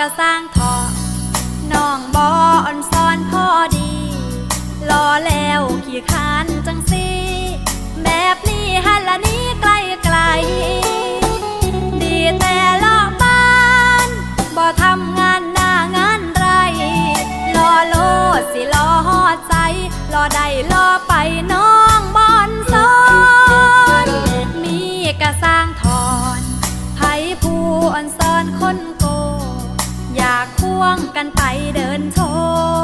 กะสร้างทอน้องบอนซอนพ่อดีรอแล้วขี่คานจังสีแบบนี้ฮันละนี้ไกลไกล ดีแต่ละบ้านบ่ทำงานหน้างานไรรอโลดสิรอหอดใจรอได้รอไปน้องบอนซอนมีกะสร้างถอนไผผู้อ่อนซ้อนคน อยากควงกันไปเดินโชว์